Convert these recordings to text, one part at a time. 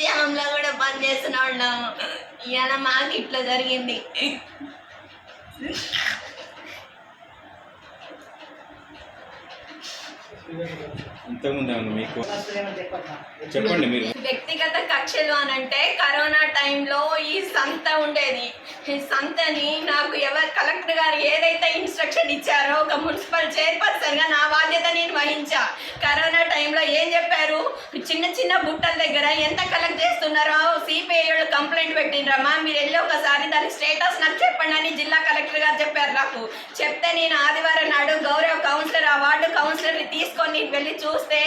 ఉద్యమంలో కూడా పనిచేస్తున్న వాళ్ళం ఇవాళ మాకు ఇట్లా జరిగింది. మీకు చెప్పండి. మీరు. వ్యక్తిగత కక్షలు అని అంటే కరోనా టైంలో ఈ సంత ఉండేది. ఈ సంతని నాకు ఎవరు కలెక్టర్ గారు ఏదైతే ఇన్స్ట్రక్షన్ ఇచ్చారో ఒక మున్సిపల్ చైర్పర్సన్గా నా నిర్వహించా కరోనా టైంలో ఏం చెప్పారు? చిన్న చిన్న బుట్టల దగ్గర ఎంత కలెక్ట్ చేస్తున్నారో సిపిఐ వాళ్ళు కంప్లైంట్ పెట్టినరమ్మా మీరు వెళ్ళి ఒకసారి దాని స్టేటస్ నాకు చెప్పండి అని జిల్లా కలెక్టర్ గారు చెప్పారు. నాకు చెప్తే నేను ఆదివారం నాడు గౌరవ కౌన్సిలర్ ఆ వార్డు కౌన్సిలర్ని తీసుకొని నేను వెళ్ళి చూస్తే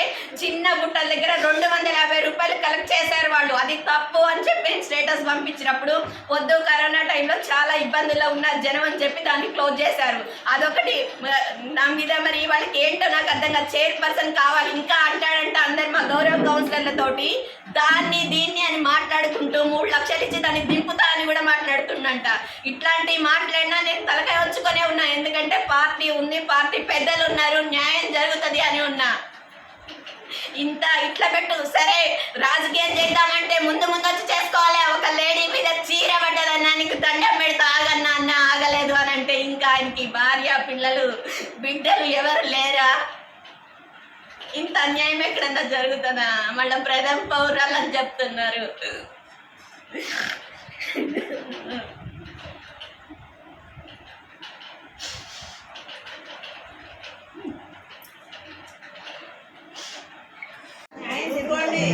చిన్న గుట్టల దగ్గర రెండు వందల యాభై రూపాయలు కలెక్ట్ చేశారు వాళ్ళు. అది తప్పు అని చెప్పి నేను స్టేటస్ పంపించినప్పుడు వద్దు కరోనా టైంలో చాలా ఇబ్బందుల్లో ఉన్నారు జనం అని చెప్పి దాన్ని క్లోజ్ చేశారు. అదొకటి. నా మీద మరి వాళ్ళకి ఏంటో నాకు అర్థం కాదు. చైర్ పర్సన్ కావాలి. ఇంకా అంటాడంటే అందరు మా గౌరవ కౌన్సిలర్లతోటి. దాన్ని దీన్ని అని మాట్లాడుకుంటూ మూడు లక్షలు ఇచ్చి దాన్ని దింపుతా అని కూడా మాట్లాడుతుండంట. ఇట్లాంటి మాట్లాడినా నేను తలకాయ ఉంచుకొనే ఉన్నా. ఎందుకంటే పార్టీ ఉంది పార్టీ పెద్దలు ఉన్నారు న్యాయం జరుగుతుంది అని ఉన్నా. ఇంత ఇట్లా పెట్టు. సరే రాజకీయం చేద్దామంటే ముందు ముందు వచ్చి చేసుకోవాలి. ఒక లేడీ మీద చీర పడ్డదన్నా నీకు దండం పెడతా. ఆగన్నా అన్న ఆగలేదు అని అంటే ఇంకా ఆయనకి భార్య పిల్లలు బిడ్డలు ఎవరు లేరా? ఇంత అన్యాయం ఎక్కడన్నా జరుగుతుందా? మళ్ళీ ప్రథమ పౌరాలు అని చెప్తున్నారు.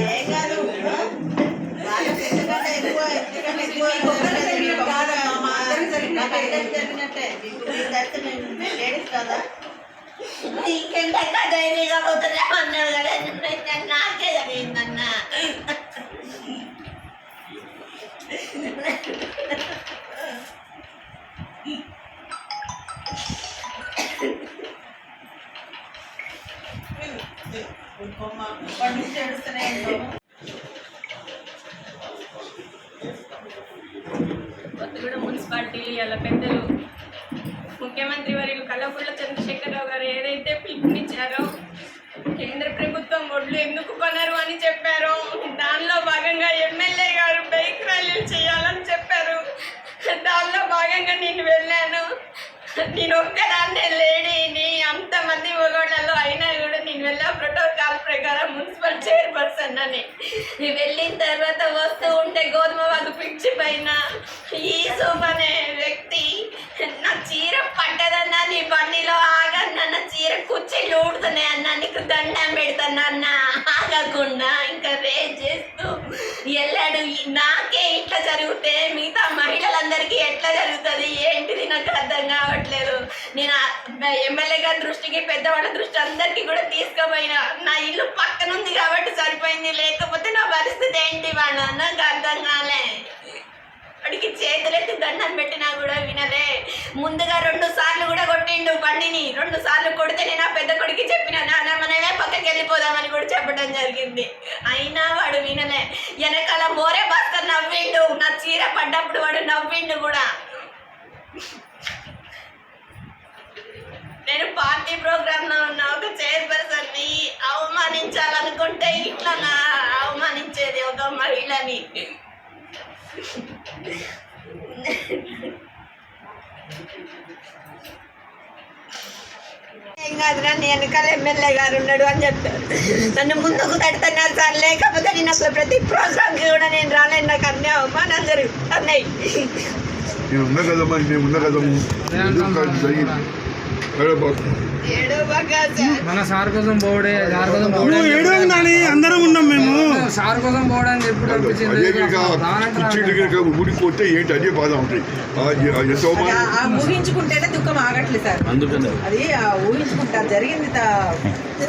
ఏం కాదు. వాళ్ళకి ఎందుకంటే ఇంకొమ్మ ఇప్పటి నుంచి కొత్తగూడ మున్సిపాలిటీలు ఇలా పెద్దలు ముఖ్యమంత్రి వర్యులు కల్లపూర్ల చంద్రశేఖరరావు గారు ఏదైతే పిలుపునిచ్చారో కేంద్ర ప్రభుత్వం ఒడ్లు ఎందుకు కొనరు అని చెప్పారు దానిలో భాగంగా ఎమ్మెల్యే గారు బైక్ ర్యాలీలు చేయాలని చెప్పారు. దానిలో భాగంగా నేను వెళ్ళాను. నేను ఒక్కదాన్నే లేడీని అంతమంది మగవాళ్ళలో అయినా కూడా నేను వెళ్ళా ప్రోటోకాల్ ప్రకారం మున్సిపల్ అనుకున్నానే అని వెళ్ళిన తర్వాత వస్తూ ఉంటే గోధుమ వాళ్ళు పిచ్చి పైన ఈసూప్ అనే వ్యక్తి నా చీర పట్టదన్నా నీ బండిలో ఆగన్నా నా చీర కుర్చీలు ఊడుతున్నాయి అన్న నీకు దండం పెడతాను అన్న. ఆగకుండా ఇంకా రేజ్ చేస్తూ వెళ్ళాడు. నాకే ఇట్లా జరిగితే మిగతా మహిళలందరికీ ఎట్లా జరుగుతుంది ఏంటిది నాకు అర్థం కావట్లేదు. నేను ఎమ్మెల్యే గారి దృష్టికి పెద్దవాళ్ళ దృష్టి అందరికీ కూడా తీసుకుపోయినా. నా ఇల్లు పక్కన ఉంది కాబట్టి సరిపోయింది. లేకపోతే నా పరిస్థితి ఏంటి వాళ్ళ నాకు అర్థం కాలే. వాడికి చేతులెత్తి దండం పెట్టినా కూడా వినలే ముందుగా రెండు సార్లు కూడా కొట్టిండు బండిని. రెండు సార్లు కొడితే నేను ఆ పెద్ద కొడుకు చెప్పిన నాన్న మనమే పక్కకి వెళ్ళిపోదామని కూడా చెప్పడం జరిగింది. అయినా వాడు వినలే. వెనకాల మోరే భాస్కర్ నవ్విండు. నా చీర పడ్డప్పుడు వాడు నవ్విండు కూడా. నేను పార్టీ ప్రోగ్రామ్లో ఉన్న ఒక చైర్పర్సన్ని అవమానించాలనుకుంటే ఇట్లా నా అవమానించేది ఒక మహిళని. ఏం కాదురా నీ వెనకాల ఎమ్మెల్యే గారు ఉన్నాడు అని చెప్పారు. నన్ను ముందుకు తడుతున్నారు సార్ లేకపోతే నేను అసలు ప్రతి ప్రోగ్రామ్కి కూడా నేను రాలేను. నాకు అన్ని అవమానాలు జరుగుతున్నాయి. నేను ఉన్నా కదమ్మా నేను ఉన్నా కదమ్మా మన సార్ కోసం పోవడే సార్ కోసం పోవడే ఏడో ఉండాలి అందరం ఉన్నాం మేము. సార్ కోసం పోవడానికి ఎప్పుడు అనిపించింది. కనుక ఊడిపోతే ఏంటి? అదే బాధ ఆ ఊహించుకుంటేనే దుఃఖం ఆగట్లేదు సార్. అందుకని. అది ఆ ఊహించుకుంటారు జరిగింది తా-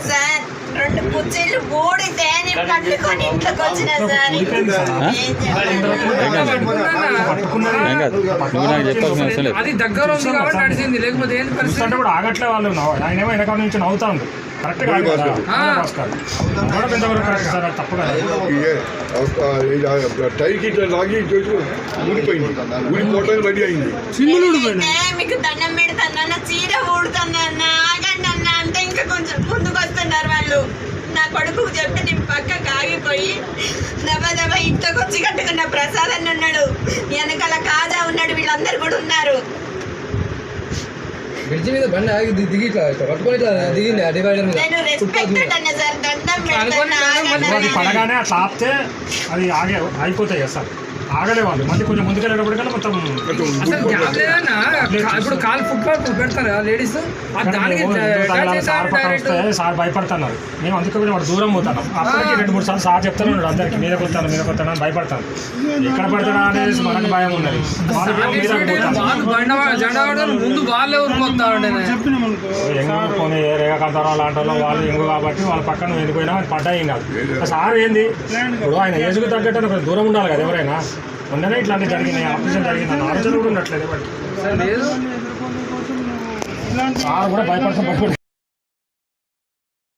సార్ రెండు కుర్చీలు ఊడితే నేను పట్టుకొని ఇంట్లోకి వచ్చిన సార్. ఏం చెప్పాలి? ఏం కాదు నువ్వు నాకు చెప్పాల్సిన అవసరం లేదు అది దగ్గర ఉంది కాబట్టి నడిచింది. లేకపోతే ఏంటి పరిస్థితి? చూస్తుంటే కూడా ఆగట్లే వాళ్ళు ఆయన ఏమో వెనకాల నుంచి నవ్వుతా ఉంది కరెక్ట్ కాదు కదా. ఆ. భాస్కర్ కూడా ఎంతవరకు కరెక్ట్ సార్ అది తప్పు కదా. ఏ, ఆ, ఇది ఆ టైర్కి ఇట్లా లాగి చేసి ఊడిపోయింది ఊడిపోవడానికి రెడీ అయింది ఏ, మీకు దండం పెడతాను నా చీర ఊడుతుందన్న ఆగండి అన్న అంటే ఇంకా కొంచెం ముందుకు వస్తున్నారు వాళ్ళు నా కొడుకు చెప్తే నేను పక్కకు ఆగి అయిపోయి దెబ్బ దెబ్బ ఇంట్లోకి వచ్చి కట్టుకున్న ప్రసాద్ అని ఉన్నాడు. వెనకాల కాజా ఉన్నాడు వీళ్ళందరూ కూడా ఉన్నారు. బ్రిడ్జి మీద బండి ఆగి ది- దిగి ఇట్లా ఇట్లా పట్టుకొని ఇట్లా దిగింది ఆ డివైడర్ మీద. నేను ఫుట్పాత్ మీద. రెస్పెక్టెడ్ అన్న సార్ దండం అనుకోని పెడతాను మేడం మళ్ళీ అది పడగానే అట్లా ఆపితే అది ఆగే అయిపోతాయి కదా సార్. ఆగలే వాళ్ళు మళ్ళీ కొంచెం ముందుకెళ్ళేటప్పటికల్లా మొత్తం అసలు గ్యాప్ లేదన్నా ఇప్పుడు కాలు ఫుట్పాత్ పెడతారు లేడీస్? దానికి తగలాలి సార్ పక్కన డైరెక్ట్ వస్తే సార్ భయపడుతున్నారు. మేము అందుకే కూడా వాడు దూరం పోతున్నాం. అప్పటికి రెండు మూడు సార్లు సార్ చెప్తాను అందరికి మీద కొత్తాను మీద కొత్తాను అని భయపడతాను. ఎక్కడ పడతాడా అనేసి మనకు భయం ఉన్నది. మీద పోతాను వాళ్ళు ఎంగు పోనీ రేఖాకాంతారావు లాంటి వాళ్ళు వాళ్ళు ఎంగు కాబట్టి వాళ్ళ పక్కన వెళ్ళిపోయినా పడ్డాయి కాదు సార్ ఏంది? ఇప్పుడు ఆయన ఏజ్కు తగ్గట్టు కొంచెం దూరం ఉండాలి కదా ఎవరైనా. మొన్ననే ఇట్లాంటి జరిగినాయి. ఆపరేషన్ జరిగింది. అన్న ఆలోచన కూడా ఉండట్లేదు సార్ కూడా భయపడతాం భయపడి